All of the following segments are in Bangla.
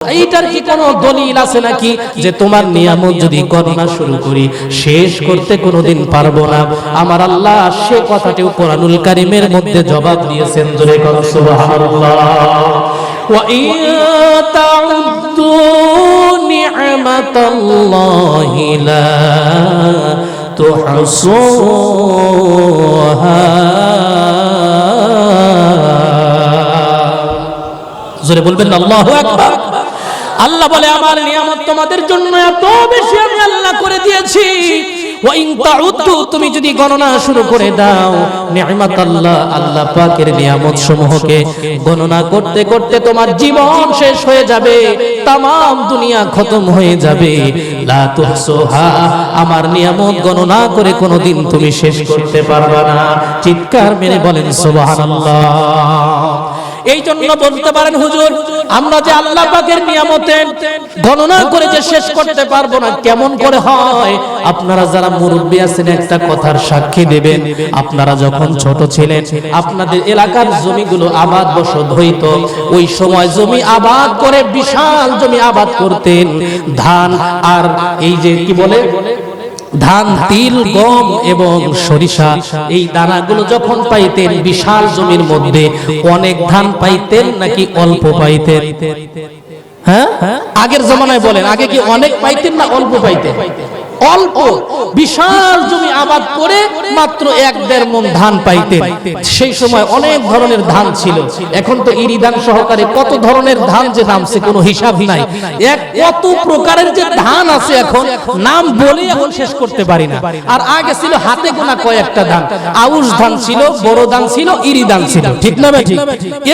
এইটার কি কোনো দলিল আছে নাকি? যে তোমার নিয়ামত যদি গণনা শুরু করি, শেষ করতে কোনোদিন পারব না। আমার আল্লাহ সে কথাটিও কোরআনুল কারিমের মধ্যে জবাব দিয়েছেন, জোরে কর সুবহানাল্লাহ। ওয়া তাউদ্দু নি'মাতাল্লাহি লা তুহসুহা জোরে বলবেন, আল্লাহু আকবার। আল্লাহ বলে, আমার নিয়ামত তোমাদের জন্য এত বেশি আমি আল্লাহ করে দিয়েছি। তুমি যদি গণনা শুরু করে দাও, নিয়ামত আল্লাহ আল্লাহ পাকের নিয়ামত সমূহকে গণনা করতে করতে তোমার জীবন শেষ হয়ে যাবে, তামাম দুনিয়া খতম হয়ে যাবে। আমার নিয়ামত গণনা করে কোনোদিন তুমি শেষ করতে পারবে না। চিৎকার মেরে বলেন, সুবহানাল্লাহ। এই জন্য বলতে পারেন, হুজুর, আমরা যে আল্লাহ পাকের নিয়ামতে গণনা করে যে শেষ করতে পারব না, কেমন করে হয়? আপনারা যারা মুরব্বী আছেন, একটা কথার সাক্ষী দেবেন। আপনারা যখন ছোট ছিলেন, আপনাদের এলাকার জমিগুলো আবাদ বসত হইত। ওই সময় জমি আবাদ করে, বিশাল জমি আবাদ করতেন। ধান আর এই যে, কি বলে? ধান, তিল, গম এবং সরিষা, এই দানাগুলো যখন পাইতেন বিশাল জমির মধ্যে, অনেক ধান পাইতেন নাকি অল্প পাইতেন? হ্যাঁ? আগের জমানায় বলেন, আগে কি অনেক পাইতেন না অল্প পাইতেন? অল্প, বিশাল জমি আবাদ করে মাত্র এক দেড় মন ধান পাইতেন। সেই সময় অনেক ধরনের ধান ছিল। এখন তো ইরি ধান সহকারে কত ধরনের ধান যে নামছে কোনো হিসাব নাই। এক কত প্রকারের যে ধান আছে এখন, নাম বলে এখন শেষ করতে পারি না। আর আগে ছিল হাতে গোনা কয়েকটা ধান। আউশ ধান ছিল, বড় ধান ছিল ইরি ধান ছিল। ঠিক না ভাই? ঠিক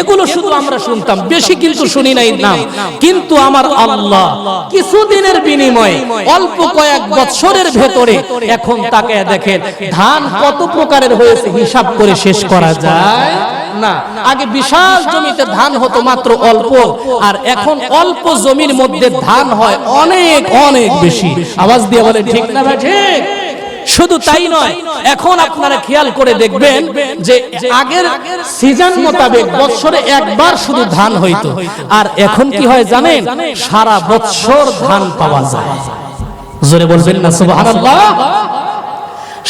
এগুলো শুধু আমরা শুনতাম, বেশি কিন্তু শুনি নাই নাম। কিন্তু আমার আল্লাহ কিছুদিনের বিনিময়ে অল্প কয়েক বছরের ভেতরে এখন তাকে দেখেন। ধান কত প্রকারের হয়েছে হিসাব করে শেষ করা যায়? না। আগে বিশাল জমিতে ধান হতো মাত্র অল্প, আর এখন অল্প জমির মধ্যে ধান হয় অনেক অনেক বেশি। আওয়াজ দিয়ে বলে ঠিক না ভাই, ঠিক? শুধু তাই নয়, এখন আপনারা খেয়াল করে দেখবেন যে আগের সিজন মোতাবেক বছরে একবার শুধু ধান হইতো। আর এখন কি হয় জানেন? সারা বছর ধান পাওয়া যায়। জোরে বলবেন না সুবহানাল্লাহ।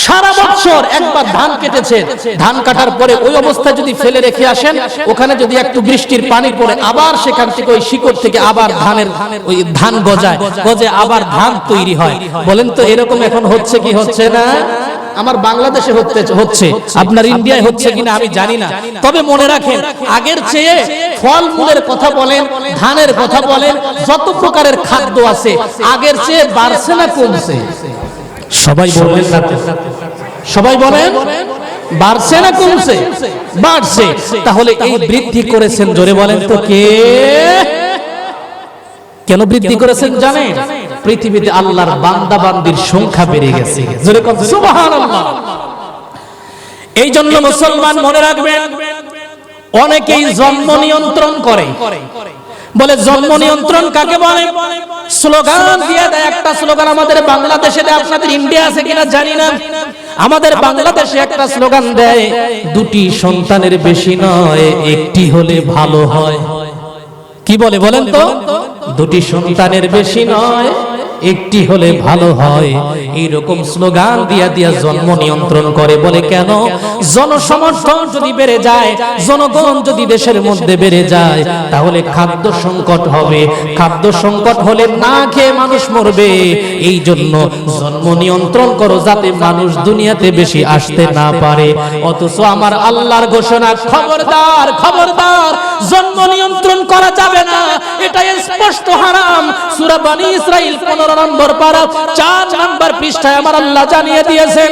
সারা বছর একবার ধান কেটেছে ধান কাটার পরে ওই অবস্থায় যদি ফেলে রেখে আসেন, ওখানে যদি একটু বৃষ্টির পানি পড়ে, আবার সেখান থেকে ওই শিকড় থেকে আবার ধানের ওই ধান গজায় গজে আবার ধান তৈরি হয়। বলেন তো এরকম এখন হচ্ছে কি হচ্ছে না? আমার বাংলাদেশে হচ্ছে আপনার ইন্ডিয়ায় হচ্ছে কিনা আমি জানি না। তবে মনে রাখেন, আগের চেয়ে ফল মূলের কথা বলেন, ধানের কথা বলেন, যত প্রকারের খাদ্য আছে, আগের চেয়ে বাড়ছে না কমছে। সবাই বলবেন না সবাই বলেন। বাড়ছে না কমছে? বাড়ছে। তাহলে এই বৃদ্ধি করেছেন জোরে বলেন তো কে? কেন বৃদ্ধি করেছেন জানেন? পৃথিবীতে আল্লাহর বান্দা বান্দির সংখ্যা বেড়ে গেছে। জোরে কোন। সুবহানাল্লাহ। এই জন্য মুসলমান মনে রাখবেন অনেকেই জন্ম নিয়ন্ত্রণ করে। বলে জন্ম নিয়ন্ত্রণ কাকে বলে? স্লোগান দিয়ে দেয় একটা স্লোগান আমাদের বাংলাদেশে আপনাদের ইন্ডিয়া আছে কিনা জানি না। আমাদের বাংলাদেশে একটা স্লোগান দেয়, দুটি সন্তানের বেশি নয়, একটি হলে ভালো হয়। কি বলে বলেন তো? দুটি সন্তানের বেশি নয় একটি হলে ভালো হয়। এইরকম স্লোগান দিয়া দিয়া জন্ম নিয়ন্ত্রণ করে বলে কেন? জনসমর্থন যদি বেড়ে যায়, জনগণ যদি দেশের মধ্যে বেড়ে যায়, তাহলে খাদ্য সংকট হবে। খাদ্য সংকট হলে না খেয়ে মানুষ মরবে। এই জন্য জন্ম নিয়ন্ত্রণ করো যাতে মানুষ দুনিয়াতে বেশি আসতে না পারে। অথচ আমার আল্লাহর ঘোষণা, খবরদার খবরদার, জন্ম নিয়ন্ত্রণ করা যাবে না। এটা স্পষ্ট হারাম। সূরা বানী ইসরাইল 15 নম্বর পারা 4 নম্বর পৃষ্ঠায় আমার আল্লাহ জানিয়ে দিয়েছেন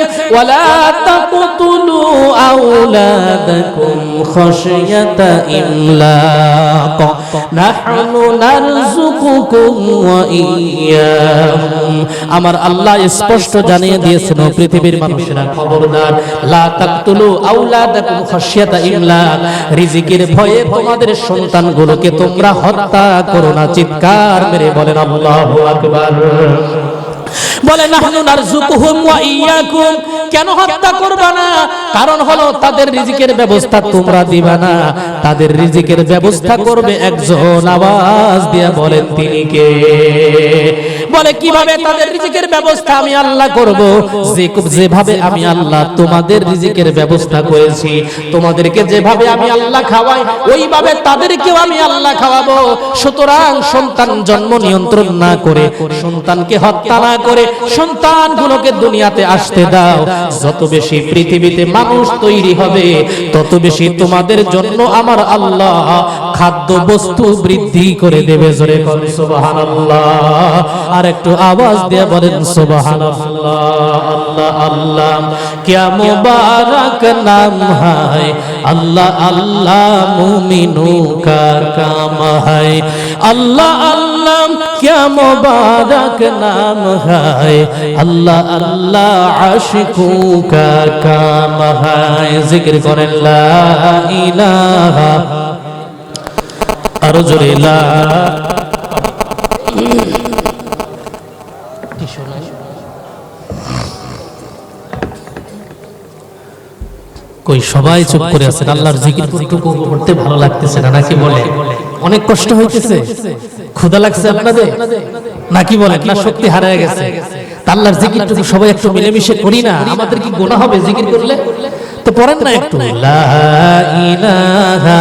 আমার আল্লাহ স্পষ্ট জানিয়ে দিয়েছেন পৃথিবীর মানুষেরা খবরদার, লা তাকতুলু আওলাদাকুম খাশিয়াতা ইমলাক, রিজিকের ভয়ে তোমাদের সন্তানগুলোকে তোমরা হত্যা করো না, চিৎকার মেরে বলেন আল্লাহু আকবার। বলে, নাহনু কেন হত্যা করবা না? কারণ হলো তাদের রিজিকের ব্যবস্থা তোমরা দিবা না। তাদের রিজিকের ব্যবস্থা করবে একজন। আওয়াজ দিয়া বলেন, তিনি কে? বলে, কীভাবে তাদের রিজিকের ব্যবস্থা আমি আল্লাহ করব? যে যেভাবে আমি আল্লাহ তোমাদের রিজিকের ব্যবস্থা করেছি, তোমাদেরকে যেভাবে আমি আল্লাহ খাওয়াই, ওইভাবে তাদেরকেও আমি আল্লাহ খাওয়াবো। সুতরাং সন্তান জন্ম নিয়ন্ত্রণ না করে, সন্তানকে হত্যা না করে সন্তানগুলোকে দুনিয়াতে আসতে দাও। যত বেশি পৃথিবীতে মানুষ তৈরি হবে, তত বেশি তোমাদের জন্য আমার আল্লাহ খাদ্য বস্তু বৃদ্ধি করে দেবে জোরে কর সুবহানাল্লাহ আর একটু আওয়াজ দিয়ে বলেন সুবহানাল্লাহ আল্লাহ আল্লাহ क्या मुबारक नाम है अल्लाह अल्लाह मुमिनों का काम है अल्लाह अल्लाह क्या मुबारक नाम है अल्लाह अल्लाह आशिकों का काम है जिक्र करें ला इलाहा আরও জোরে কই, সবাই চুপ করে আছেন? আল্লাহর জিকির করতে করতে ভালো লাগতেছে না, নাকি বলে? অনেক কষ্ট হইতেছে। ক্ষুধা লাগছে আপনাদের? নাকি বলে? না, শক্তি হারায় গেছে। আল্লাহর জিকিরটুকু সবাই একটু মিলেমিশে করি না? আমাদের কি গোনা হবে জিকির করলে? তো পড়েন না একটু। লা ইলাহা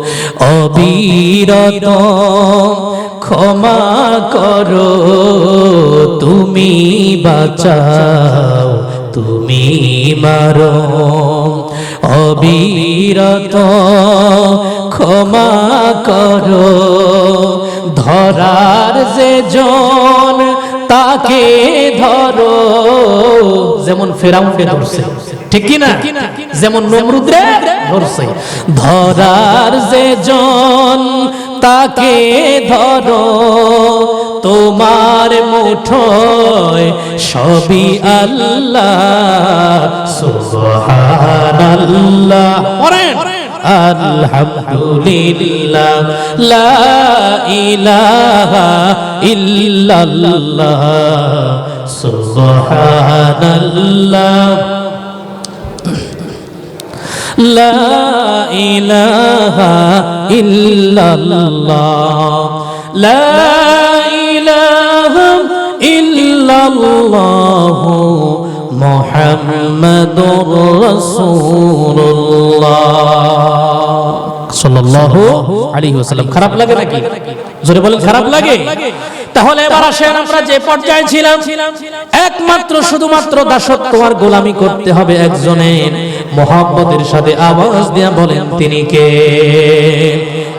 অবিরত ক্ষমা করো, তুমি বাঁচাও, তুমি মারো। অবিরত ক্ষমা করো, ধরার যে জন তাকে ধরো। যেমন ফেরাউনকে ধরছে, ঠিক কি না যেমন নমরুদরে ধরছে। ধরার যে জন, তাকে ধরো। তোমার মুঠোয় সবই আল্লাহ। সুবহানাল্লাহ। পড়েন। আলহামদুলিল্লাহ। লা ইলাহা ইল্লাল্লাহ। সুবহানাল্লাহ। লা ইলাহা খারাপ লাগে নাকি? জোরে বলেন, খারাপ লাগে? তাহলে এবার আসেন আমরা যে পর্যায়ে ছিলাম। একমাত্র শুধুমাত্র দাসত্ব আর গোলামি করতে হবে একজনের। মোহাম্মদের সাথে আওয়াজ দিয়া বলেন, তিনি কে?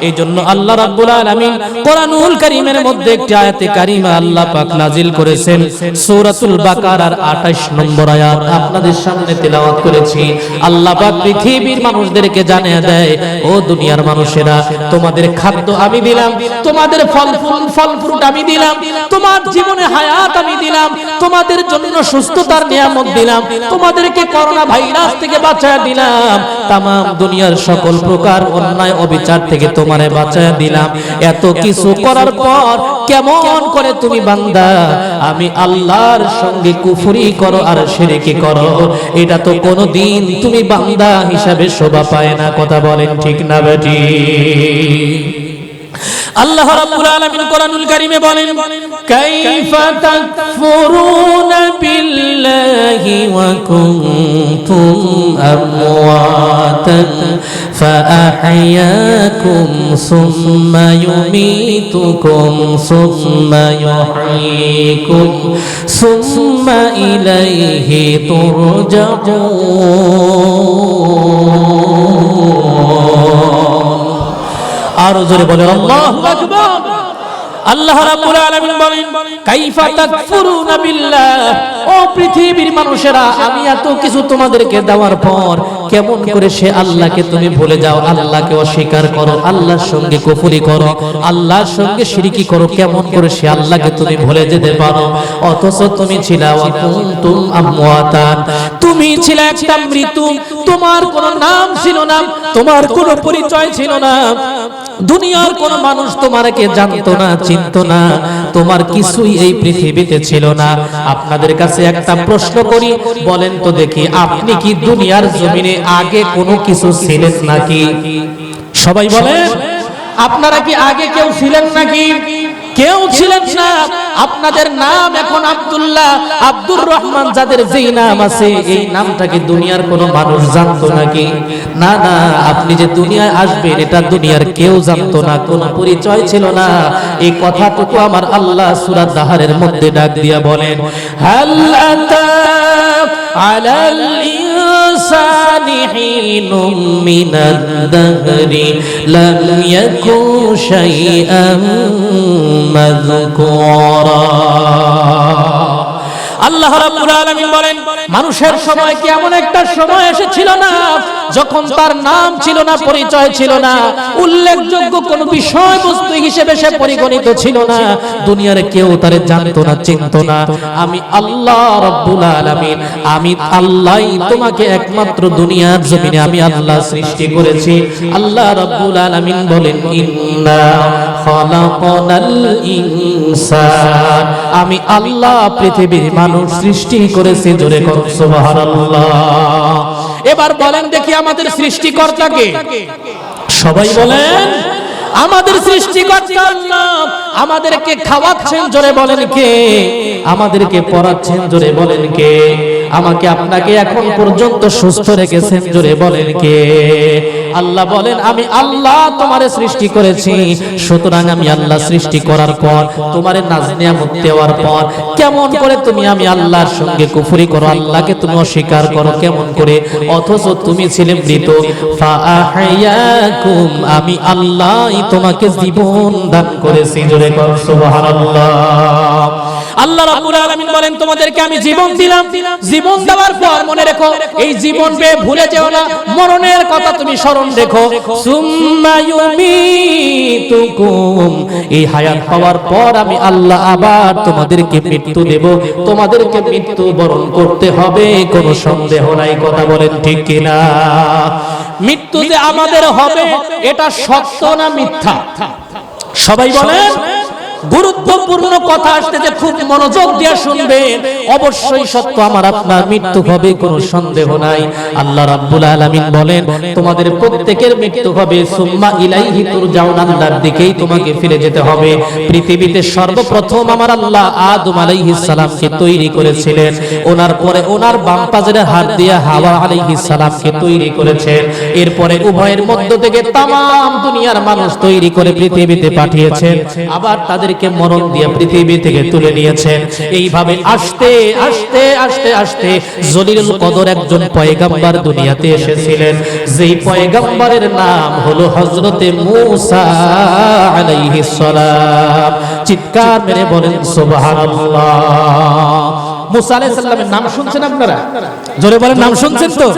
এই জন্য আল্লাহ রাব্বুল আলামিন কোরআনুল কারীমের মধ্যে একটি আয়াতে কারিমা আল্লাহ পাক নাজিল করেছেন, সূরাতুল বাকারার 28 নম্বর আয়াত। আপনাদের সামনে তেলাওয়াত করেছি। আল্লাহ পাক পৃথিবীর মানুষদেরকে জানিয়ে দেয়, ও দুনিয়ার মানুষেরা, তোমাদের খাদ্য আমি দিলাম, তোমাদের ফল ফুল, ফল ফ্রুট আমি দিলাম, তোমার জীবনে হায়াত আমি দিলাম, তোমাদের জন্য সুস্থতার নিয়ামত দিলাম, তোমাদেরকে করোনা ভাইরাস থেকে বাঁচায় দিলাম। তাম দুনিয়ার সকল প্রকার অন্যায় অবিচার থেকে তোমারে বাঁচায় দিলাম। এত কিছু করার পর কেমন করে তুমি বান্দা? আমি আল্লাহর সঙ্গে কুফুরি করো আর শিরকি করো। এটা তো কোনোদিন তুমি বান্দা হিসাবে শোভা পায় না। কথা বলেন ঠিক না বেটি? আল্লাহ রাব্বুল আলামিন কোরআনুল কারীমে বলেন কাইফা তাকফুরুনা বিল্লাহি ওয়া কুনতুম আমওয়াতান فأحياكم ثم يميتكم ثم يحييكم ثم إليه ترجعون আরও জোরে বলে আল্লাহু রাব্বুল আলামিন বলেন কাইফা তাকফুরুনা বিল্লাহ। ও পৃথিবীর মানুষেরা আমি এত কিছু তোমাদেরকে দেওয়ার পর কেমন করে সে আল্লাহকে তুমি ভুলে যাও আল্লাহকে অস্বীকার করো আল্লাহর সঙ্গে কুফরি করো আল্লাহর সঙ্গে শিরকি করো কেমন করে সে আল্লাহকে তুমি ভুলে যেতে পারো। অথচ তুমি ছিলা তুম আমওয়াতান তুমি ছিলে একটা মৃত্যু। তোমার কোনো নাম ছিল না তোমার কোনো পরিচয় ছিল না। দুনিয়ার কোন মানুষ তোমারকে জানতো না, চিনত না। তোমার কিছুই এই পৃথিবীতে ছিল না। আপনাদের কাছে একটা প্রশ্ন করি, বলেন তো দেখি, আপনি কি দুনিয়ার জমিনে আগে কোনো কিছু ছিলেন নাকি? সবাই বলেন, আপনারা কি আগে কেউ ছিলেন নাকি? কেউ ছিলেন না। আপনাদের নাম এখন আব্দুল্লাহ। আব্দুর রহমান যাদের যেই নাম আছে, এই নামটাকে দুনিয়ার কোনো মানুষ জানতো নাকি? না না, আপনি যে দুনিয়ায় আসবেন, এটা দুনিয়ার কেউ জানতো না, কোনো পরিচয় ছিল না। এই কথাটুকু আমার আল্লাহ সুরাত দাহারের মধ্যে ডাক দিয়া বলেন, হাল্লাতা আলাল حين من الدهر لم يكن شيئا مذكورا. আল্লাহ রাব্বুল আলামিন বলেন, মানুষের সময় কি এমন একটা সময় এসেছিল না যখন তার নাম ছিল না, পরিচয় ছিল না, উল্লেখযোগ্য কোন বিষয়বস্তু হিসেবে সে পরিগণিত ছিল না, দুনিয়ার কেউ তারে জানতো না, চিনতো না। আমি আল্লাহ রাব্বুল আলামিন, আমি আল্লাহই তোমাকে একমাত্র দুনিয়ার জমিনে আমি আল্লাহ সৃষ্টি করেছি। আল্লাহ রাব্বুল আলামিন বলেন, ইন্না আমি আল্লাহ পৃথিবীর মানুষ সৃষ্টি করেছি, জোরে এবার বলেন দেখি আমাদের সৃষ্টিকর্তাকে সবাই বলেন, আমাদের সৃষ্টিকর্তা আল্লাহ। আমাদেরকে খাওয়াচ্ছেন, জোরে বলেন কে? আমাদেরকে পড়াচ্ছেন, জোরে বলেন কে? আমাকে আপনাকে এখন পর্যন্ত সুস্থ রেখেছেন। জোরে বলেন কে? আল্লাহ বলেন, আমি আল্লাহ তোমারে সৃষ্টি করেছি। সুতরাং আমি আল্লাহ সৃষ্টি করার পর, তোমারে দেওয়ার পর, কেমন করে তুমি আমি আল্লাহর সঙ্গে কুফরি করো, আল্লাহকে তুমি অস্বীকার করো, কেমন করে? অথচ তুমি ছিলে মৃত। আমি আল্লাহই তোমাকে জীবন দান করেছি। জোরে কর সুবহানাল্লাহ। আল্লাহ রাব্বুল আলামিন বলেন, তোমাদেরকে আমি জীবন দিলাম। জীবন দেওয়ার পর মনে রেখো, এই জীবন পেয়ে ভুলে যেও না। মরণের কথা তুমি স্মরণ রেখো। সুম্মা ইউমিতুকুম। এই হায়াত পাওয়ার পর আমি আল্লাহ আবার তোমাদেরকে মৃত্যু দেব। তোমাদেরকে মৃত্যু বরণ করতে হবে, কোনো সন্দেহ নাই, কথা বলেন ঠিক কিনা? মৃত্যু যে আমাদের হবে, এটা সত্য না মিথ্যা? সবাই বলেন গুরুত্বপূর্ণ কথা আসতেছে খুব মনোযোগ দিয়ে শুনবেন অবশ্যই সত্য আমার আপনার মৃত্যু হবে, কোনো সন্দেহ নাই। আল্লাহ রাব্বুল আলামিন বলেন, তোমাদের প্রত্যেকের মৃত্যু হবে, সুম্মা ইলাইহি তুরজাউন, আল্লাহর দিকেই তোমাকে ফিরে যেতে হবে। পৃথিবীতে সর্বপ্রথম আমার আল্লাহ আদম আলাইহিস সালামকে তৈরি করেছিলেন। ওনার পরে ওনার বাম পাজরে হাত দিয়ে হাওয়া আলাইহিস সালামকে তৈরি করেছেন। এরপরে উভয়ের মধ্য থেকে তামাম দুনিয়ার মানুষ তৈরি করে পৃথিবীতে পাঠিয়েছেন। আবার তাদেরকে মরণ দিয়ে পৃথিবী থেকে তুলে নিয়েছেন। এইভাবে আসতে আসতে আসতে আসতে জলিলুল কদর একজন পয়গাম্বার দুনিয়াতে এসেছিলেন। যেই পয়গাম্বারের নাম হলো হযরতে মূসা আলাইহিস সালাম। চিৎকার মেরে বলেন, সুবহানাল্লাহ। মুসা আলাইহিস সালামের নাম শুনছেন আপনারা? জোরে বলেন, নাম শুনছেন তো?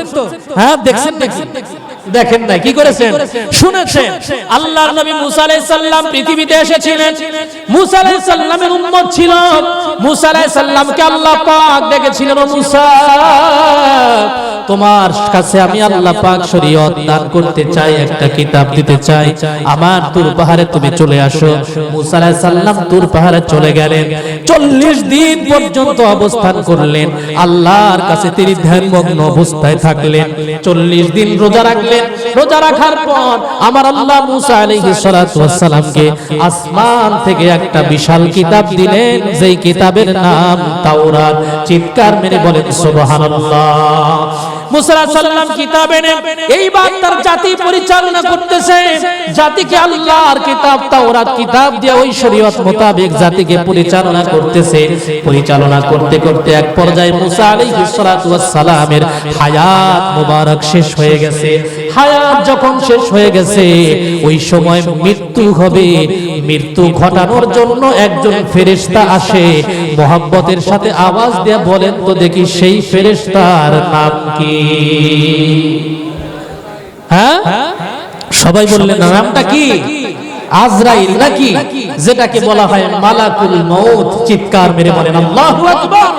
হ্যাঁ দেখছেন দেখছেন। দেখেন না কি করেছেন? শুনেছেন। আল্লাহর নবী মুসা আলাইহিস সালাম পৃথিবীতে এসেছিলেন। মুসা আলাইহিস সালামের উম্মত ছিল। মুসা আলাইহিস সালামকে আল্লাহ পাক ডেকেছিলেন ও মুসা। তোমার কাছে আমি আল্লাহ পাক শরীয়ত দান করতে চাই একটা কিতাব দিতে চাই। আমার তুর পাহাড়ে তুমি চলে আসো। মুসা আলাইহিস সালাম তুর পাহাড়ে চলে গেলেন। 40 দিন পর্যন্ত অবস্থান করলেন। আল্লাহর কাছে তিনি ধ্যানমগ্ন অবস্থায় থাকলেন। 40 দিন রোজা রাখলেন। রাখলেন রোজা রাখার পর আমার আল্লাহ মুসা আলাইহিস সালাতু ওয়াস আসমান থেকে একটা বিশাল কিতাব দিলেন। যেই কিতাবের নাম তাওরাত। চিৎকার মেরে বলেন, সুবহানাল্লাহ। মোবারক শেষ হয়ে গেছে। হায়াত যখন শেষ হয়ে গেছে ওই সময় মৃত্যু হবে। মৃত্যু ঘটানোর জন্য একজন ফেরেশতা আসে। মোহাব্বতের সাথে আওয়াজ দিয়ে বলেন তো দেখি সেই ফেরেশতার নাম কি? হ্যাঁ? সবাই বললেন নামটা কি? আজরাইল নাকি? যেটাকে বলা হয় মালাকুল মউত। চিৎকার মেরে বলেন আল্লাহু আকবার!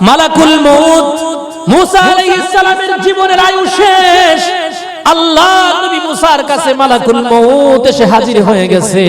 মালাকুল মউত মুসা আলাইহিস সালামের জীবনের আয়ু শেষ। আল্লাহ নবী মুসার কাছে মালাকুল মউত এসে হাজির হয়ে গেছে।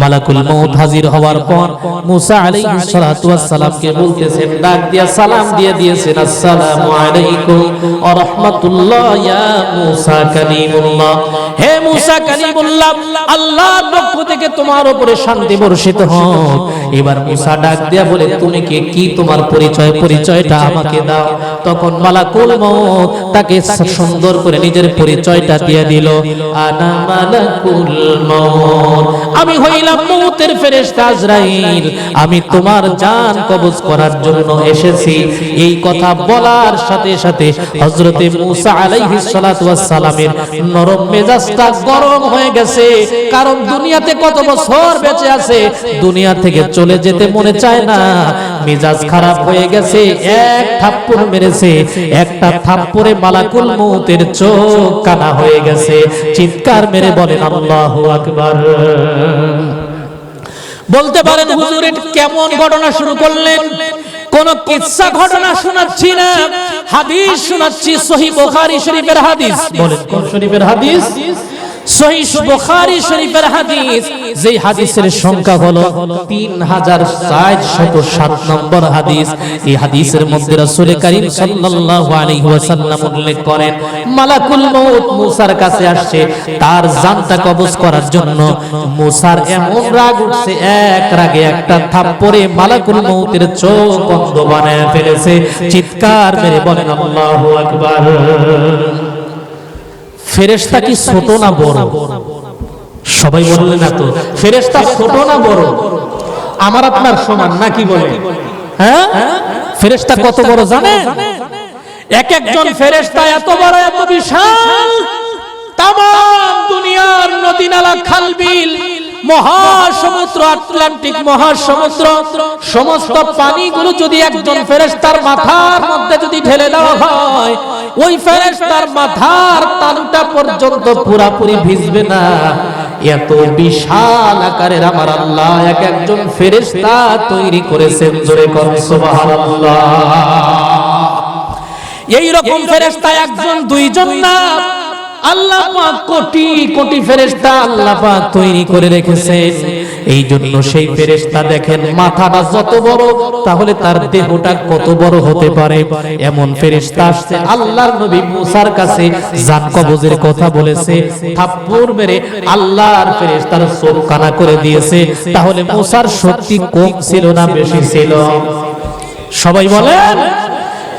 মালাকুল মউত হাজির হওয়ার পর মুসা আলাইহিস সালাতু ওয়াস সালামকে বলতেছেন, ডাক দিয়া সালাম দিয়ে দিয়েছেন, আসসালামু আলাইকুম ওয়া রাহমাতুল্লাহ ইয়া মুসা কালিমুল্লাহ। হে মুসা কালিমুল্লাহ, আল্লাহর পক্ষ থেকে তোমার উপরে শান্তি বর্ষিত হোক। এবার মুসা ডাক দিয়া বলে, তুমি কে? কি তোমার পরিচয়? পরিচয়টা আমাকে দাও। তখন মালাকুল মউত তাকে সুন্দর করে নিজের পরিচয়টা দিয়ে দিল, আনা মালাকুল মউত। আমি হইলাম মউতের ফেরেশতা আজরাইল। আমি তোমার জান কবজ করার জন্য এসেছি। এই কথা বলার সাথে সাথে হযরতে মুসা আলাইহিস সালাতু ওয়াস নরম মেজাজটা গরম হয়ে গেছে। কারণ দুনিয়াতে কত বছর বেঁচে আছে, দুনিয়া থেকে চলে যেতে মনে চায় না। মেজাজ খারাপ হয়ে গেছে, এক থাপ্পড় মেরেছে, একটা থাপ্পড়ে মালাকুল মউতের চোখ কানা হয়ে গেছে। চিৎকার মেরে বলেন, আল্লাহু আকবার। বলতে পারেন, হুজুর কেমন ঘটনা শুরু করলেন? কোন কিচ্ছা ঘটনা শোনাচ্ছি না, হাদিস শোনাচ্ছি, সহি বুখারী শরীফের হাদিস। বলেন, কোন শরীফের হাদিস? সহি বুখারী শরীফের হাদিস। যেই হাদিসের সংখ্যা হলো 3407 নম্বর হাদিস। এই হাদিসের মধ্যে রাসূল করিম সাল্লাল্লাহু আলাইহি ওয়াসাল্লাম উল্লেখ করেন, মালাকুল মউত মুসার কাছে আসছে, তার জানটা কবজ করার জন্য মুসার এমন রাগ উঠছে, এক রাগে একটা থাপ্পড়ে মালাকুল মউতের চোখ বন্ধ বানায় ফেলেছে। চিৎকার মেরে বলেন, আল্লাহু আকবার। ফেরেশতা কি ছোট না বড়? সবাই বললে না তো ফেরেশতা ছোট না বড়? আমার আপনার সমান নাকি বলে? হ্যাঁ? ফেরেশতা কত বড় জানে এক একজন ফেরেশতা এত বড় এত বিশাল তামাম দুনিয়ার নদী নালা খালবিল মহাসমুদ্র আটলান্টিক মহাসমুদ্র সমস্ত পানিগুলো যদি একজন ফেরেশতার মাথার মধ্যে যদি ঢেলে দেওয়া হয় ওই ফেরেশতার মাথার তালুটা পর্যন্ত পুরাপুরি ভিজবে না। এত বিশাল আকারের আমার আল্লাহ এক একজন ফেরেশতা তৈরি করেছেন জোরে কর সুবহানাল্লাহ। এই রকম ফেরেশতা একজন দুইজন না আল্লাহ পাক কোটি কোটি ফেরেশতা আল্লাহ পাক তৈরি করে রেখেছেন এই জন্য সেই ফেরেশতা দেখেন, মাথাটা যত বড়, তাহলে তার দেহটা কত বড় হতে পারে। এমন ফেরেশতা আসছে, আল্লাহর নবী মুসার কাছে জান কবজের কথা বলেছে, থাপ্পড় মেরে আল্লাহর ফেরেশতার চোখ কানা করে দিয়েছে। তাহলে মুসার শক্তি কম ছিল না বেশি ছিল? সবাই বলেন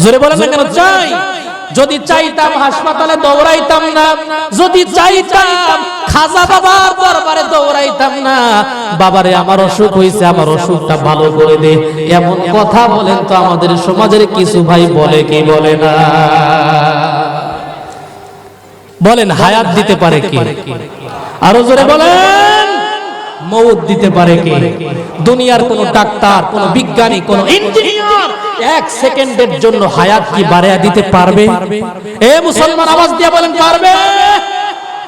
জোরে বলেন না কেন? চাই যদি চাইতাম হাসপাতালে দৌড়াইতাম না যদি চাইতাম খাজা বাবার দরবারে দৌড়াইতাম না বাবারে আমার অসুখ হয়েছে আমার অসুখটা ভালো করে দে। এমন কথা বলেন তো আমাদের সমাজের কিছু ভাই বলে কি বলে না? বলেন হায়াত দিতে পারে কি? আরও জোরে বলেন। মৌত দিতে পারে কে? দুনিয়ার কোন ডাক্তার, কোন বিজ্ঞানী, কোন ইঞ্জিনিয়ার এক সেকেন্ডের জন্য হায়াত কি বাড়ায়া দিতে পারবে? এ মুসলমান আওয়াজ দিয়ে বলেন, পারবে?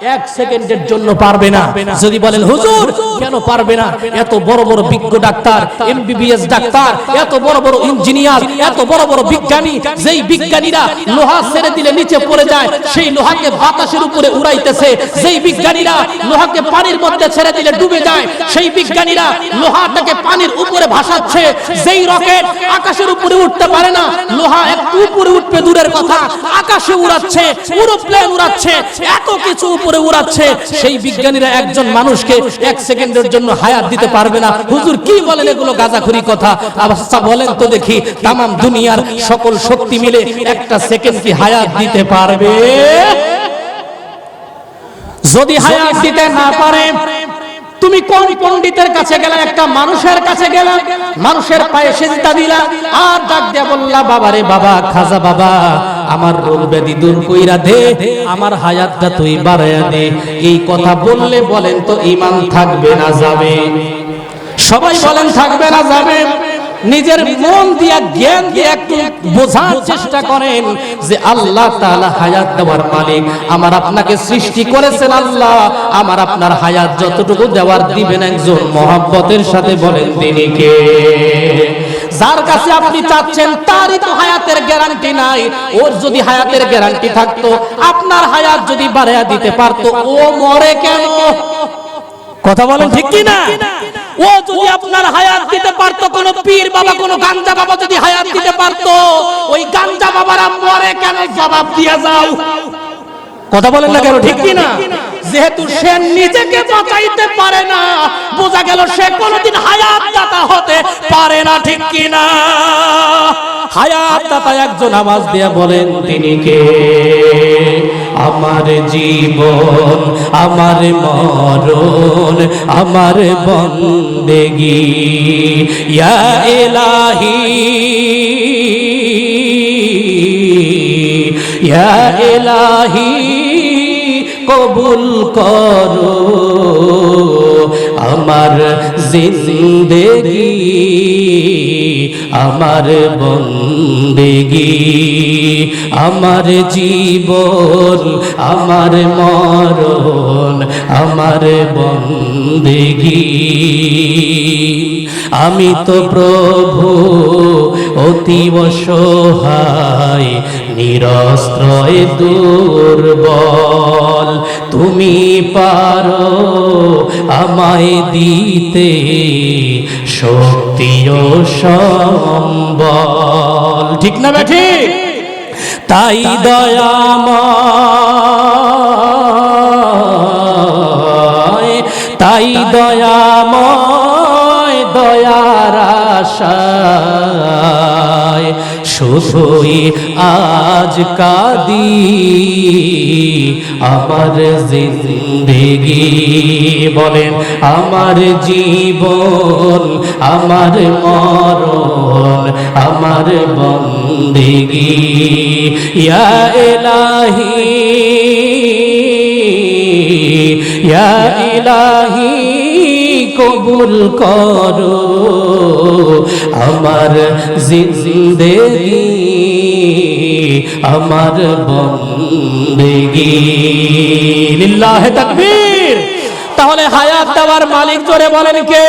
এক সেকেন্ডের জন্য পারবে না। যদি বলেন হুজুর কেন পারবে না? এত বড় বড় বিজ্ঞ ডাক্তার এমবিবিএস ডাক্তার এত বড় বড় ইঞ্জিনিয়ার এত বড় বড় বিজ্ঞানী যেই বিজ্ঞানীরা লোহা ছেড়ে দিলে নিচে পড়ে যায় সেই লোহাকে বাতাসের উপরে উড়াইতেছে যেই বিজ্ঞানীরা লোহাকে পানির মধ্যে ছেড়ে দিলে ডুবে যায় সেই বিজ্ঞানীরা লোহাটাকে পানির উপরে ভাসাচ্ছে যেই রকেট আকাশের উপরে উঠতে পারে না লোহা একটু উপরে উঠবে দূরের কথা আকাশে উড়াচ্ছে পুরো প্লেন উড়াচ্ছে এত কিছু উপরে উড়াচ্ছে, সেই বিজ্ঞানীরা একজন মানুষকে এক সেকেন্ডের জন্য হায়াত দিতে পারবে না। হুজুর কি বলেন এগুলো গাজাখুরি কথা? আবাসা বলেন তো দেখি তাম দুনিয়ার সকল শক্তি মিলে একটা সেকেন্ড কি হায়াত দিতে পারবে? যদি হায়াত দিতে না পারে তুমি কোন পণ্ডিতের কাছে গেলে, একটা মানুষের কাছে গেলাম মানুষের পায়ে সেজদা দিলা, আর ডাক দিয়া বললা বাবারে বাবা, খাজা বাবা, আমার রোগ ব্যাধি দূর কইরা দে, আমার হায়াতটা তুই বাড়াইয়া দে। এই কথা বললে বলেন তো, ঈমান থাকবে না যাবে। সবাই বলেন, থাকবে না যাবে। নিজের মন দিয়া জ্ঞান দিয়ে একটু বোঝার চেষ্টা করেন যে আল্লাহ তাআলা হায়াত দেওয়ার মালিক। আমার আপনাকে সৃষ্টি করেছেন আল্লাহ। আমার আপনার হায়াত যতটুকু দেওয়ার দিবেন একজন মহাব্বতের সাথে বলেন, তিনি কে? যার কাছে আপনি চাচ্ছেন, তারই তো হায়াতের গ্যারান্টি নাই। ওর যদি হায়াতের গ্যারান্টি থাকতো, আপনার হায়াত যদি বাড়াইয়া দিতে পারতো, ও মরে কেন? কথা বলেন ঠিক কি না ও যদি আপনার হায়াত দিতে পারতো, কোন পীর বাবা, কোন গাঞ্জা বাবা যদি হায়াত দিতে পারতো, ওই গাঞ্জা বাবারা মরে কেন জবাব দিয়ে যাও? কথা বলেন না কেন, ঠিক কি না যেহেতু সে নিজেকে বাঁচাইতে পারে না, বোঝা গেল সে কোনোদিন হায়াত দাতা হতে পারে না, ঠিক কি না হায়াত দাতা একজন আওয়াজ দিয়ে বলেন, তিনি কে? আমার জীবন আমার মরণ আমার বন্দেগি। ইয়া এলাহি ইয়া এলাহি কবুল করো। আমার জিন্দেগি, আমার বন্দেগি, আমার জীবন, আমার মরণ, আমার বন্দেগি। আমি তো প্রভু, অতি অসহায় নিরস্ত্রয় দুর্বল। তুমি পারো আমায় দিতে শক্তি ও সম্বল। ঠিক না বেঠি তাই দয়াময় তাই দয়াময়, দয়ার আশায় শুধুই আজ কাদি, আমার জিন্দেগি বলেন, আমার জীবন, আমার মরণ, আমার বন্দেগি। ইয়া এলাহি ইয়া কবুল করো। আমার জিন্দেগি আমার বন্দেগি। লিল্লাহে তাকবীর। তাহলে হায়াত দেওয়ার মালিক জোরে বলেন কে?